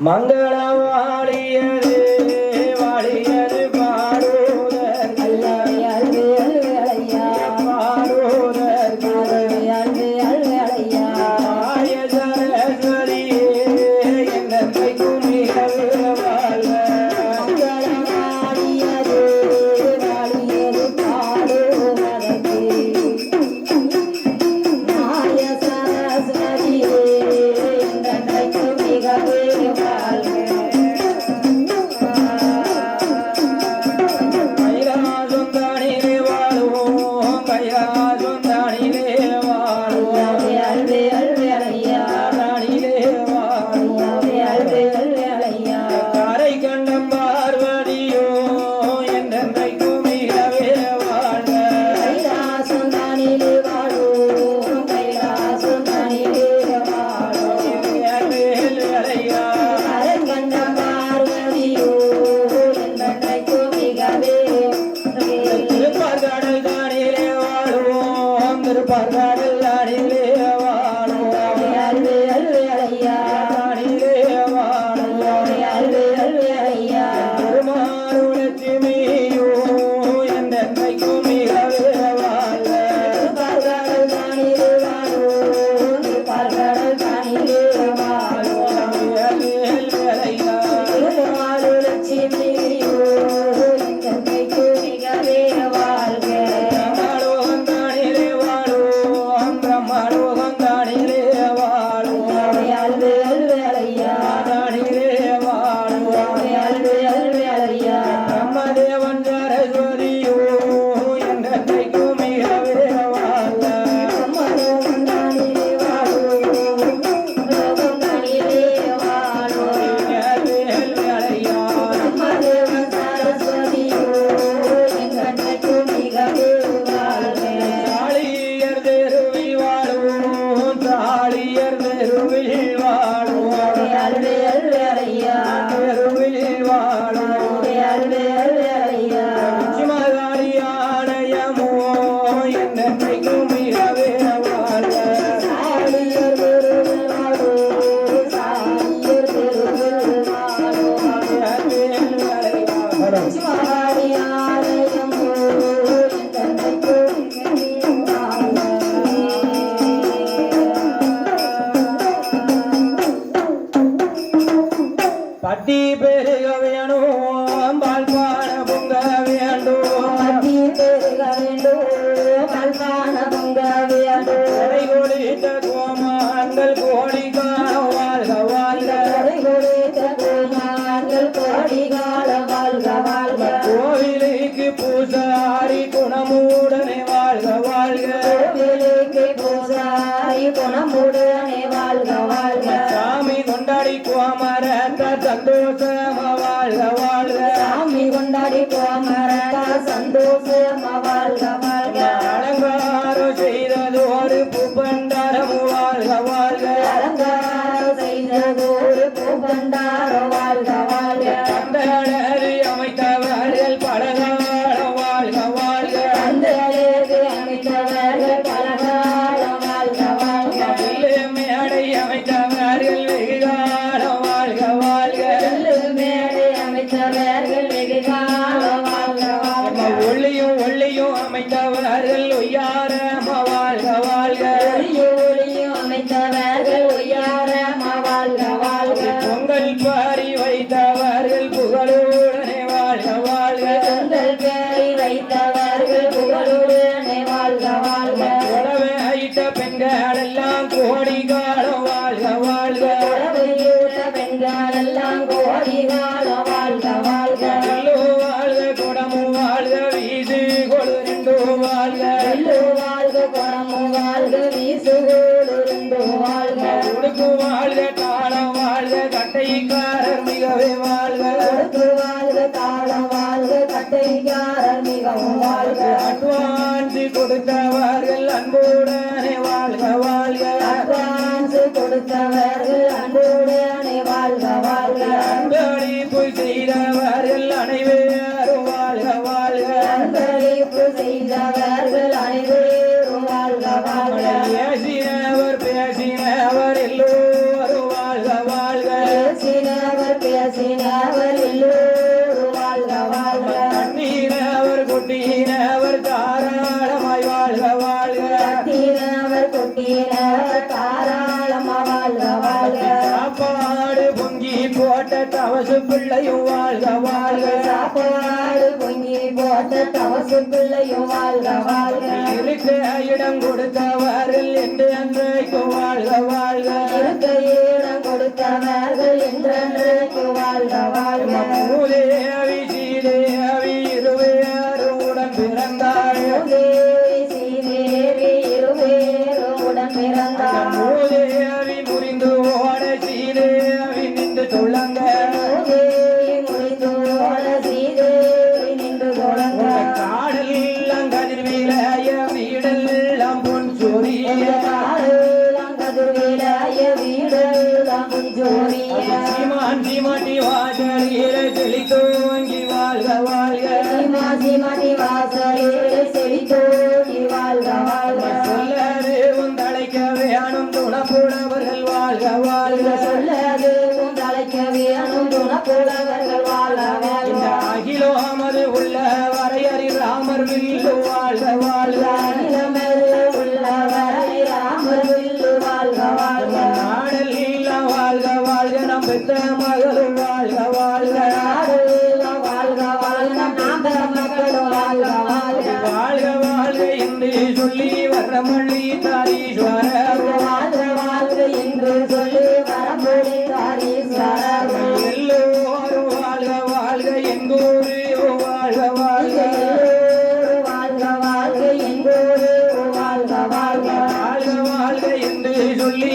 மங்களவாளிய. ദർബാർ பத்தி பெருக வேணும் பால்பான பொங்க குணமுடனே சந்தோஷமா வாழ்க வாழ்க. சாமி கொண்டாடி போமரத்தா சந்தோஷ அட்வான்ஸ் கொடுத்தவர்கள் அன்புடனே வாழ்க வாழ்க. அட்வான்ஸ் கொடுத்தவர்கள் அன்புடனே வாழ்க வாழ்க. அன்பளிப்பு செய்தவர்கள் அனைவரும் வாழ்க வாழ்க. அன்பளிப்பு செய்தவர்கள் அனைவரும் வாழ்க வாழ்க. சாப்பாடு பொங்கி போட்ட தவசு பிள்ளையும் வாழ்க வாழ்க. சாப்பாடு பொங்கி போட்ட தவசு பிள்ளையும் வாழ்க வாழ்க. இருக்க இடம் கொடுத்தவரில் என்று அன்றைக்கு வாழ்க வாழ்க. இருக்க இடம் கொடுத்தவர்கள் என்று அன்றைக்கு வாழ்க. வாழ்க தெளித்தோங்கி வாழ்க வாழ்க. மாசி மணி வாசலில் செழித்தோடி வாழ்க வாழ்க. சொல்லவே உந்தழைக்க வேணும் துணப்புடவர்கள் வாழ்க வாழ்க. சொல்லது உன் தலைக்க வேணும் துணப்புலவர்கள் வாழ்க. இந்த வாழ்க அகிலோ அமது உள்ள வரையறி ராமர் வில்லு வாழ்க வாழ்க. என்று சொல்லி வரமள்ளி தாரீஸ்வரர் வாழ்க வாழ்க என்று சொல்லி வரமொழி தாரீஸ்வரர் எல்லோரும் வாழ்க வாழ்க எங்கூரு வாழ்க வாழ்க. வாழ்க வாழ்க எங்கோரு வாழ்க வாழ்க. வாழ்க வாழ்க என்று சொல்லி